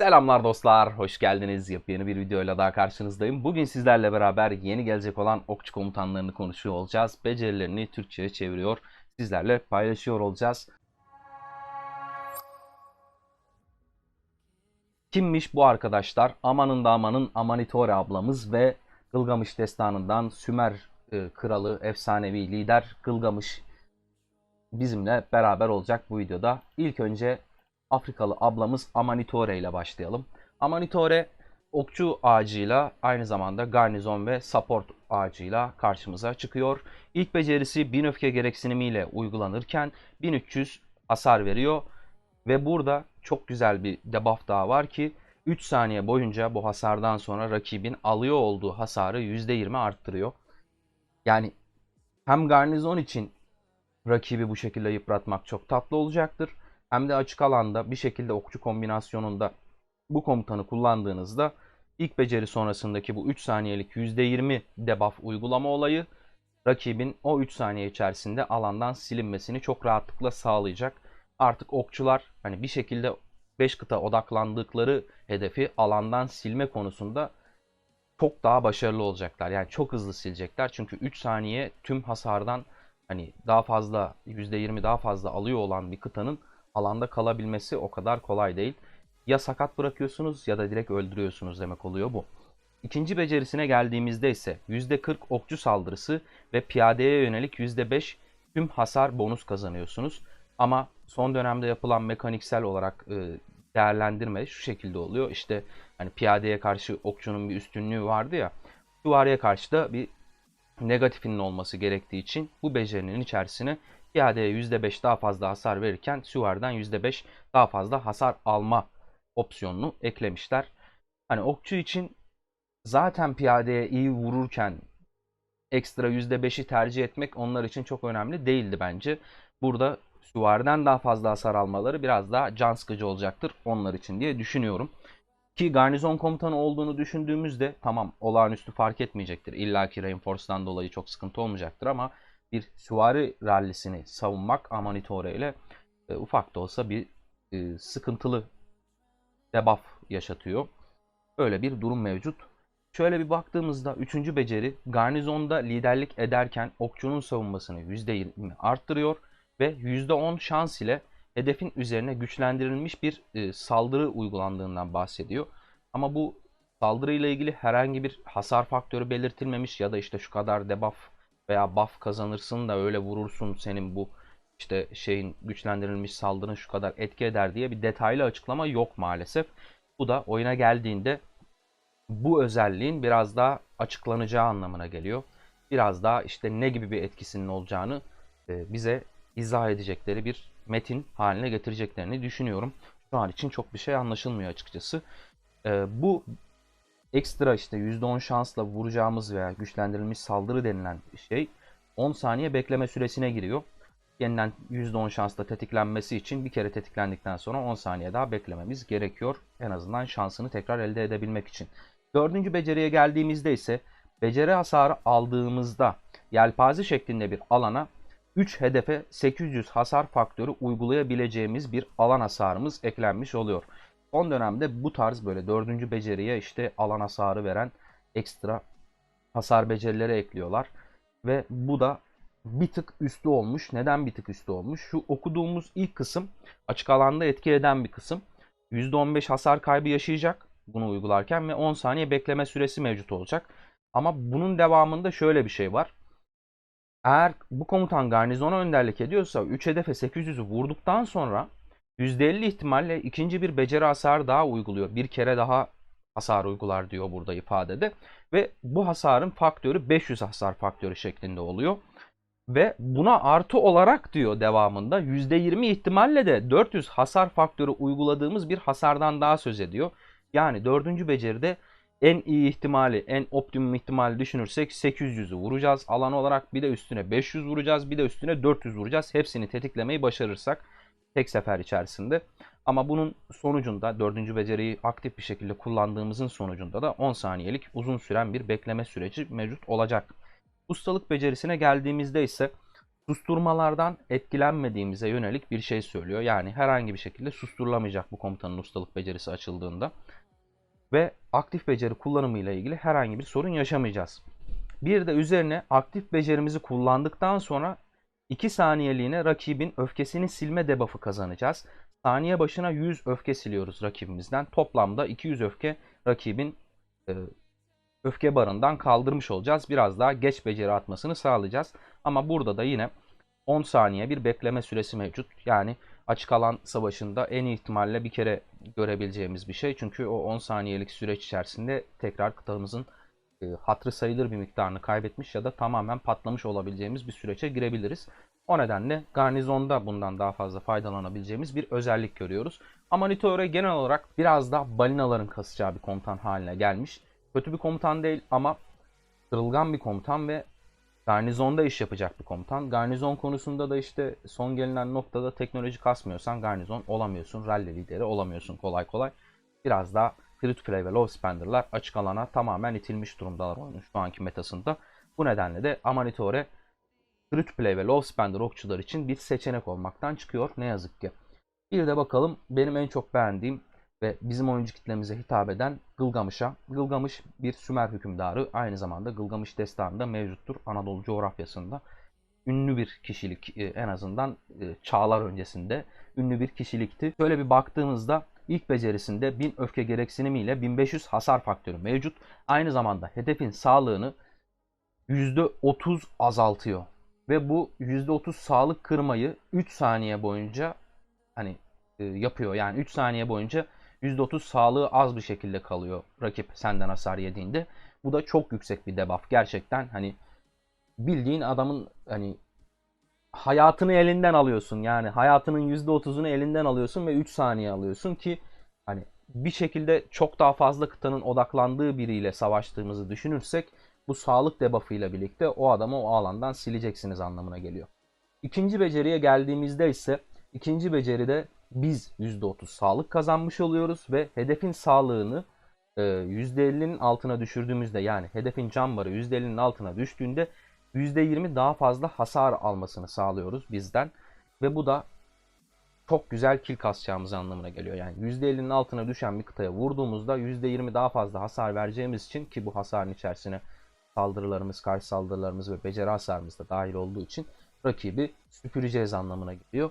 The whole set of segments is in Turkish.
Selamlar dostlar, hoş geldiniz. Yepyeni bir videoyla daha karşınızdayım. Bugün sizlerle beraber yeni gelecek olan okçu komutanlarını konuşuyor olacağız. Becerilerini Türkçe'ye çeviriyor, sizlerle paylaşıyor olacağız. Kimmiş bu arkadaşlar? Amanın da Aman'ın Amanitore ablamız ve Gılgamış destanından Sümer e, kralı, efsanevi lider Gılgamış bizimle beraber olacak bu videoda. İlk önce Afrikalı ablamız Amanitore ile başlayalım. Amanitore okçu ağacıyla aynı zamanda garnizon ve support ağacıyla karşımıza çıkıyor. İlk becerisi 1000 öfke gereksinimiyle uygulanırken 1300 hasar veriyor. Ve burada çok güzel bir debuff daha var ki 3 saniye boyunca bu hasardan sonra rakibin alıyor olduğu hasarı %20 arttırıyor. Yani hem garnizon için rakibi bu şekilde yıpratmak çok tatlı olacaktır. Hem de açık alanda bir şekilde okçu kombinasyonunda bu komutanı kullandığınızda ilk beceri sonrasındaki bu 3 saniyelik %20 debuff uygulama olayı rakibin o 3 saniye içerisinde alandan silinmesini çok rahatlıkla sağlayacak. Artık okçular hani bir şekilde 5 kıta odaklandıkları hedefi alandan silme konusunda çok daha başarılı olacaklar. Yani çok hızlı silecekler. Çünkü 3 saniye tüm hasardan hani daha fazla %20 daha fazla alıyor olan bir kıtanın alanda kalabilmesi o kadar kolay değil. Ya sakat bırakıyorsunuz ya da direkt öldürüyorsunuz demek oluyor bu. İkinci becerisine geldiğimizde ise %40 okçu saldırısı ve piyadeye yönelik %5 tüm hasar bonus kazanıyorsunuz. Ama son dönemde yapılan mekaniksel olarak e, değerlendirme şu şekilde oluyor. İşte hani piyadeye karşı okçunun bir üstünlüğü vardı ya. Süvariye karşı da bir negatifinin olması gerektiği için bu becerinin içerisine piyadeye %5 daha fazla hasar verirken süvariden %5 daha fazla hasar alma opsiyonunu eklemişler. Hani okçu için zaten piyadeye iyi vururken ekstra %5'i tercih etmek onlar için çok önemli değildi bence. Burada süvariden daha fazla hasar almaları biraz daha can sıkıcı olacaktır onlar için diye düşünüyorum. Ki garnizon komutanı olduğunu düşündüğümüzde tamam olağanüstü fark etmeyecektir. İlla ki Reinforce'dan dolayı çok sıkıntı olmayacaktır ama bir süvari rallisini savunmak Amanitore ile e, ufak da olsa bir e, sıkıntılı debuff yaşatıyor. Öyle bir durum mevcut. Şöyle bir baktığımızda 3. beceri garnizonda liderlik ederken okçunun savunmasını %20 arttırıyor ve %10 şans ile hedefin üzerine güçlendirilmiş bir e, saldırı uygulandığından bahsediyor. Ama bu saldırı ile ilgili herhangi bir hasar faktörü belirtilmemiş ya da işte şu kadar debuff veya buff kazanırsın da öyle vurursun senin bu işte şeyin güçlendirilmiş saldırın şu kadar etki eder diye bir detaylı açıklama yok maalesef. Bu da oyuna geldiğinde bu özelliğin biraz daha açıklanacağı anlamına geliyor. Biraz daha işte ne gibi bir etkisinin olacağını e, bize izah edecekleri bir metin haline getireceklerini düşünüyorum. Şu an için çok bir şey anlaşılmıyor açıkçası. E, bu ekstra işte %10 şansla vuracağımız veya güçlendirilmiş saldırı denilen şey 10 saniye bekleme süresine giriyor. Yeniden %10 şansla tetiklenmesi için bir kere tetiklendikten sonra 10 saniye daha beklememiz gerekiyor. En azından şansını tekrar elde edebilmek için. Dördüncü beceriye geldiğimizde ise beceri hasarı aldığımızda yelpaze şeklinde bir alana 3 hedefe 800 hasar faktörü uygulayabileceğimiz bir alan hasarımız eklenmiş oluyor. Son dönemde bu tarz böyle dördüncü beceriye işte alan hasarı veren ekstra hasar becerileri ekliyorlar. Ve bu da bir tık üstü olmuş. Neden bir tık üstü olmuş? Şu okuduğumuz ilk kısım açık alanda etki eden bir kısım. %15 hasar kaybı yaşayacak bunu uygularken ve 10 saniye bekleme süresi mevcut olacak. Ama bunun devamında şöyle bir şey var. Eğer bu komutan garnizona önderlik ediyorsa 3 hedefe 800'ü vurduktan sonra %50 ihtimalle ikinci bir beceri hasarı daha uyguluyor. Bir kere daha hasar uygular diyor burada ifadede. Ve bu hasarın faktörü 500 hasar faktörü şeklinde oluyor. Ve buna artı olarak diyor devamında %20 ihtimalle de 400 hasar faktörü uyguladığımız bir hasardan daha söz ediyor. Yani dördüncü beceride en iyi ihtimali, en optimum ihtimali düşünürsek 800'ü vuracağız. Alan olarak bir de üstüne 500 vuracağız, bir de üstüne 400 vuracağız. Hepsini tetiklemeyi başarırsak tek sefer içerisinde. Ama bunun sonucunda dördüncü beceriyi aktif bir şekilde kullandığımızın sonucunda da 10 saniyelik uzun süren bir bekleme süreci mevcut olacak. Ustalık becerisine geldiğimizde ise susturmalardan etkilenmediğimize yönelik bir şey söylüyor. Yani herhangi bir şekilde susturulamayacak bu komutanın ustalık becerisi açıldığında. Ve aktif beceri kullanımı ile ilgili herhangi bir sorun yaşamayacağız. Bir de üzerine aktif becerimizi kullandıktan sonra 2 saniyeliğine rakibin öfkesini silme debuff'ı kazanacağız. Saniye başına 100 öfke siliyoruz rakibimizden. Toplamda 200 öfke rakibin e, öfke barından kaldırmış olacağız. Biraz daha geç beceri atmasını sağlayacağız. Ama burada da yine 10 saniye bir bekleme süresi mevcut. Yani açık alan savaşında en ihtimalle bir kere görebileceğimiz bir şey. Çünkü o 10 saniyelik süreç içerisinde tekrar kıtamızın e, hatırı sayılır bir miktarını kaybetmiş ya da tamamen patlamış olabileceğimiz bir süreçe girebiliriz. O nedenle garnizonda bundan daha fazla faydalanabileceğimiz bir özellik görüyoruz. Amanitore genel olarak biraz da balinaların kasacağı bir komutan haline gelmiş. Kötü bir komutan değil ama kırılgan bir komutan ve garnizonda iş yapacak bir komutan. Garnizon konusunda da işte son gelinen noktada teknoloji kasmıyorsan garnizon olamıyorsun. Rally lideri olamıyorsun kolay kolay. Biraz daha free to play ve low spender'lar açık alana tamamen itilmiş durumdalar oyunun şu anki metasında. Bu nedenle de Amanitore free to play ve low spender okçular için bir seçenek olmaktan çıkıyor ne yazık ki. Bir de bakalım benim en çok beğendiğim ve bizim oyuncu kitlemize hitap eden Gılgamış'a. Gılgamış bir Sümer hükümdarı. Aynı zamanda Gılgamış destanında mevcuttur Anadolu coğrafyasında. Ünlü bir kişilik e, en azından e, çağlar öncesinde ünlü bir kişilikti. Şöyle bir baktığımızda ilk becerisinde 1000 öfke gereksinimiyle 1500 hasar faktörü mevcut. Aynı zamanda hedefin sağlığını %30 azaltıyor. Ve bu %30 sağlık kırmayı 3 saniye boyunca hani e, yapıyor. Yani 3 saniye boyunca %30 sağlığı az bir şekilde kalıyor rakip senden hasar yediğinde. Bu da çok yüksek bir debuff. Gerçekten hani bildiğin adamın hani hayatını elinden alıyorsun. Yani hayatının %30'unu elinden alıyorsun ve 3 saniye alıyorsun ki hani bir şekilde çok daha fazla kıtanın odaklandığı biriyle savaştığımızı düşünürsek bu sağlık debuff'ıyla birlikte o adamı o alandan sileceksiniz anlamına geliyor. İkinci beceriye geldiğimizde ise ikinci beceride biz %30 sağlık kazanmış oluyoruz ve hedefin sağlığını %50'nin e, altına düşürdüğümüzde yani hedefin can barı %50'nin altına düştüğünde %20 daha fazla hasar almasını sağlıyoruz bizden. Ve bu da çok güzel kill kasacağımız anlamına geliyor. Yani %50'nin altına düşen bir kıtaya vurduğumuzda %20 daha fazla hasar vereceğimiz için ki bu hasarın içerisine saldırılarımız, karşı saldırılarımız ve beceri hasarımız da dahil olduğu için rakibi süpüreceğiz anlamına geliyor.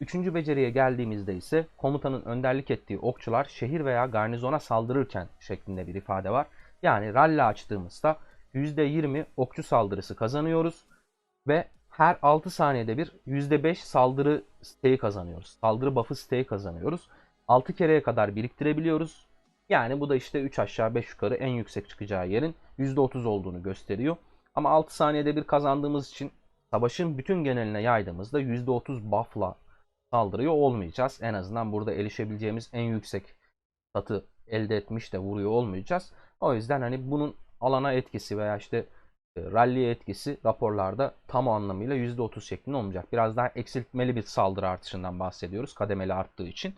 Üçüncü beceriye geldiğimizde ise komutanın önderlik ettiği okçular şehir veya garnizona saldırırken şeklinde bir ifade var. Yani rally açtığımızda %20 okçu saldırısı kazanıyoruz ve her 6 saniyede bir %5 saldırı steği kazanıyoruz. Saldırı buff'ı steği kazanıyoruz. 6 kereye kadar biriktirebiliyoruz. Yani bu da işte 3 aşağı 5 yukarı en yüksek çıkacağı yerin %30 olduğunu gösteriyor. Ama 6 saniyede bir kazandığımız için savaşın bütün geneline yaydığımızda %30 buff'la saldırıyor olmayacağız. En azından burada erişebileceğimiz en yüksek satı elde etmiş de vuruyor olmayacağız. O yüzden hani bunun alana etkisi veya işte e, rally etkisi raporlarda tam anlamıyla %30 şeklinde olmayacak. Biraz daha eksiltmeli bir saldırı artışından bahsediyoruz kademeli arttığı için.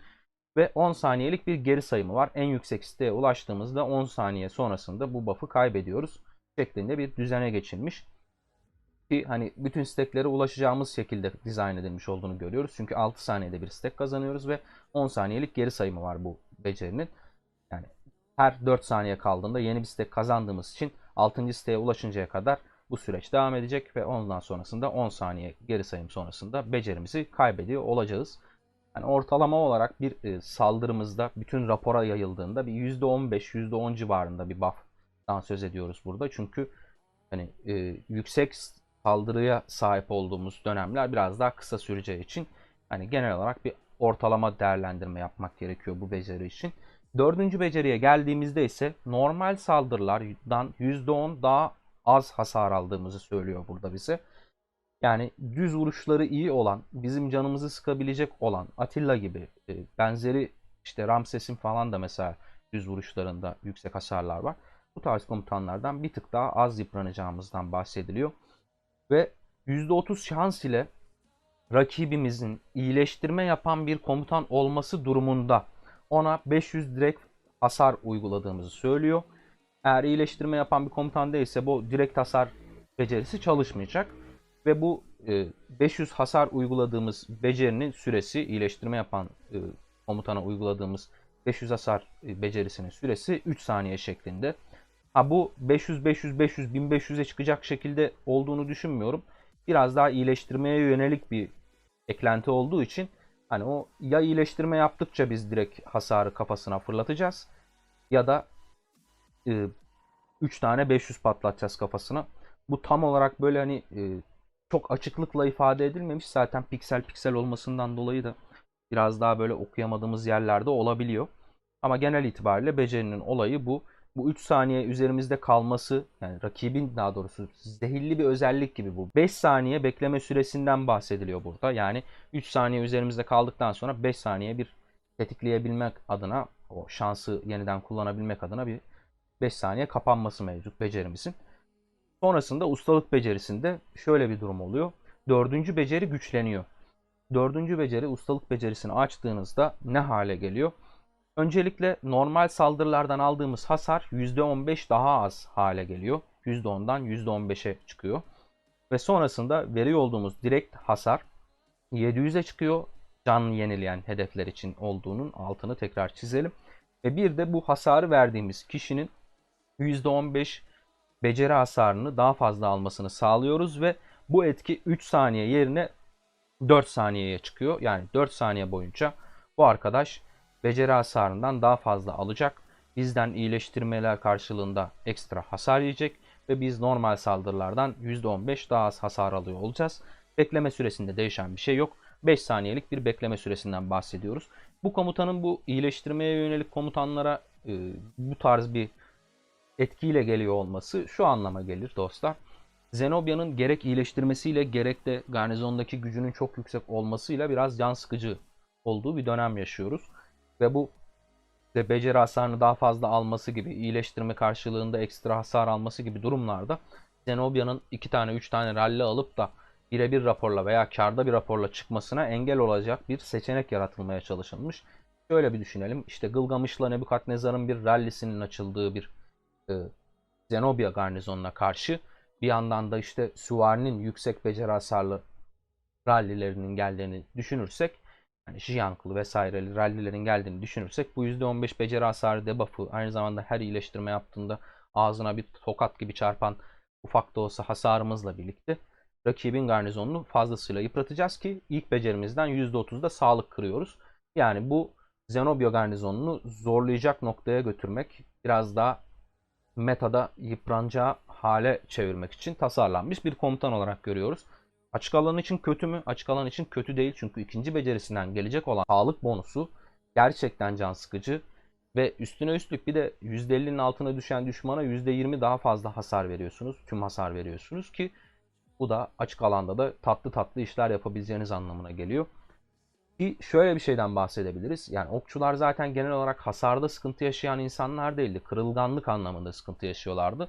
Ve 10 saniyelik bir geri sayımı var. En yüksek siteye ulaştığımızda 10 saniye sonrasında bu buff'ı kaybediyoruz şeklinde bir düzene geçilmiş ki hani bütün steklere ulaşacağımız şekilde dizayn edilmiş olduğunu görüyoruz. Çünkü 6 saniyede bir stek kazanıyoruz ve 10 saniyelik geri sayımı var bu becerinin. Her 4 saniye kaldığında yeni bir stek kazandığımız için 6. siteye ulaşıncaya kadar bu süreç devam edecek ve ondan sonrasında 10 saniye geri sayım sonrasında becerimizi kaybediyor olacağız. Yani ortalama olarak bir e, saldırımızda bütün rapora yayıldığında bir %15 %10 civarında bir buff'tan söz ediyoruz burada. Çünkü hani e, yüksek saldırıya sahip olduğumuz dönemler biraz daha kısa süreceği için hani genel olarak bir ortalama değerlendirme yapmak gerekiyor bu beceri için. Dördüncü beceriye geldiğimizde ise normal saldırılardan %10 daha az hasar aldığımızı söylüyor burada bize. Yani düz vuruşları iyi olan, bizim canımızı sıkabilecek olan Atilla gibi e, benzeri işte Ramses'in falan da mesela düz vuruşlarında yüksek hasarlar var. Bu tarz komutanlardan bir tık daha az yıpranacağımızdan bahsediliyor ve %30 şans ile rakibimizin iyileştirme yapan bir komutan olması durumunda ona 500 direkt hasar uyguladığımızı söylüyor. Eğer iyileştirme yapan bir komutan değilse bu direkt hasar becerisi çalışmayacak. Ve bu e, 500 hasar uyguladığımız becerinin süresi iyileştirme yapan e, komutana uyguladığımız 500 hasar e, becerisinin süresi 3 saniye şeklinde. Ha bu 500 500 500 1500'e çıkacak şekilde olduğunu düşünmüyorum. Biraz daha iyileştirmeye yönelik bir eklenti olduğu için hani o ya iyileştirme yaptıkça biz direkt hasarı kafasına fırlatacağız ya da 3 tane 500 patlatacağız kafasına. Bu tam olarak böyle hani e, çok açıklıkla ifade edilmemiş. Zaten piksel piksel olmasından dolayı da biraz daha böyle okuyamadığımız yerlerde olabiliyor. Ama genel itibariyle becerinin olayı bu. Bu 3 saniye üzerimizde kalması yani rakibin daha doğrusu zehirli bir özellik gibi bu. 5 saniye bekleme süresinden bahsediliyor burada. Yani 3 saniye üzerimizde kaldıktan sonra 5 saniye bir tetikleyebilmek adına o şansı yeniden kullanabilmek adına bir 5 saniye kapanması mevcut becerimizin. Sonrasında ustalık becerisinde şöyle bir durum oluyor. Dördüncü beceri güçleniyor. Dördüncü beceri ustalık becerisini açtığınızda ne hale geliyor? Öncelikle normal saldırılardan aldığımız hasar %15 daha az hale geliyor. %10'dan %15'e çıkıyor. Ve sonrasında veriyor olduğumuz direkt hasar 700'e çıkıyor. Can yenileyen hedefler için olduğunun altını tekrar çizelim. Ve bir de bu hasarı verdiğimiz kişinin %15 beceri hasarını daha fazla almasını sağlıyoruz ve bu etki 3 saniye yerine 4 saniyeye çıkıyor. Yani 4 saniye boyunca bu arkadaş beceri hasarından daha fazla alacak. Bizden iyileştirmeler karşılığında ekstra hasar yiyecek ve biz normal saldırılardan %15 daha az hasar alıyor olacağız. Bekleme süresinde değişen bir şey yok. 5 saniyelik bir bekleme süresinden bahsediyoruz. Bu komutanın bu iyileştirmeye yönelik komutanlara e, bu tarz bir etkiyle geliyor olması şu anlama gelir dostlar. Zenobia'nın gerek iyileştirmesiyle gerek de garnizondaki gücünün çok yüksek olmasıyla biraz can sıkıcı olduğu bir dönem yaşıyoruz. Ve bu de beceri hasarını daha fazla alması gibi, iyileştirme karşılığında ekstra hasar alması gibi durumlarda Zenobia'nın 2 tane 3 tane rally alıp da birebir raporla veya karda bir raporla çıkmasına engel olacak bir seçenek yaratılmaya çalışılmış. Şöyle bir düşünelim. İşte Gılgamış'la Nebukadnezar'ın bir rallisinin açıldığı bir e, Zenobia garnizonuna karşı bir yandan da işte süvarinin yüksek beceri hasarlı rallilerinin geldiğini düşünürsek yani Jiyanklı vesaireli rallilerin geldiğini düşünürsek bu %15 beceri hasarı debuff'ı aynı zamanda her iyileştirme yaptığında ağzına bir tokat gibi çarpan ufak da olsa hasarımızla birlikte rakibin garnizonunu fazlasıyla yıpratacağız ki ilk becerimizden %30'da sağlık kırıyoruz. Yani bu Zenobia garnizonunu zorlayacak noktaya götürmek biraz daha metada yıpranacağı hale çevirmek için tasarlanmış bir komutan olarak görüyoruz. Açık alan için kötü mü? Açık alan için kötü değil çünkü ikinci becerisinden gelecek olan sağlık bonusu gerçekten can sıkıcı ve üstüne üstlük bir de %50'nin altına düşen düşmana %20 daha fazla hasar veriyorsunuz. Tüm hasar veriyorsunuz ki bu da açık alanda da tatlı tatlı işler yapabileceğiniz anlamına geliyor. Ki şöyle bir şeyden bahsedebiliriz. Yani okçular zaten genel olarak hasarda sıkıntı yaşayan insanlar değildi. Kırılganlık anlamında sıkıntı yaşıyorlardı.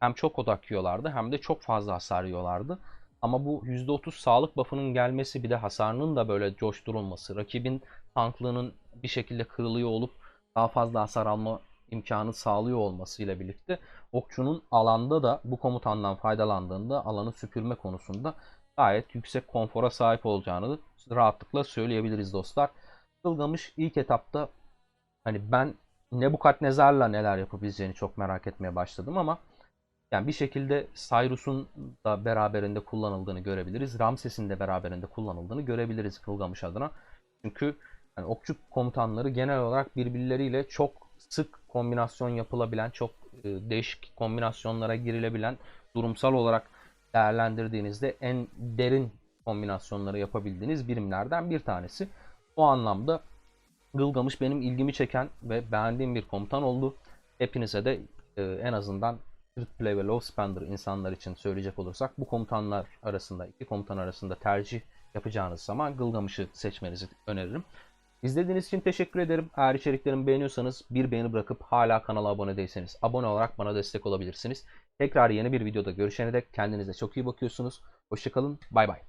Hem çok odak yiyorlardı hem de çok fazla hasar yiyorlardı. Ama bu %30 sağlık buff'ının gelmesi bir de hasarının da böyle coşturulması, rakibin tanklığının bir şekilde kırılıyor olup daha fazla hasar alma imkanı sağlıyor olmasıyla birlikte okçunun alanda da bu komutandan faydalandığında alanı süpürme konusunda gayet yüksek konfora sahip olacağını rahatlıkla söyleyebiliriz dostlar. Gılgamış ilk etapta hani ben Nebukadnezar'la neler yapabileceğini çok merak etmeye başladım ama yani bir şekilde Cyrus'un da beraberinde kullanıldığını görebiliriz. Ramses'in de beraberinde kullanıldığını görebiliriz Gılgamış adına. Çünkü yani okçu komutanları genel olarak birbirleriyle çok sık kombinasyon yapılabilen, çok e, değişik kombinasyonlara girilebilen, durumsal olarak değerlendirdiğinizde en derin kombinasyonları yapabildiğiniz birimlerden bir tanesi. O anlamda Gılgamış benim ilgimi çeken ve beğendiğim bir komutan oldu. Hepinize de e, en azından Play ve Low Spender insanlar için söyleyecek olursak bu komutanlar arasında, iki komutan arasında tercih yapacağınız zaman Gılgamış'ı seçmenizi öneririm. İzlediğiniz için teşekkür ederim. Eğer içeriklerimi beğeniyorsanız bir beğeni bırakıp hala kanala abone değilseniz abone olarak bana destek olabilirsiniz. Tekrar yeni bir videoda görüşene dek kendinize çok iyi bakıyorsunuz. Hoşçakalın. Bay bay.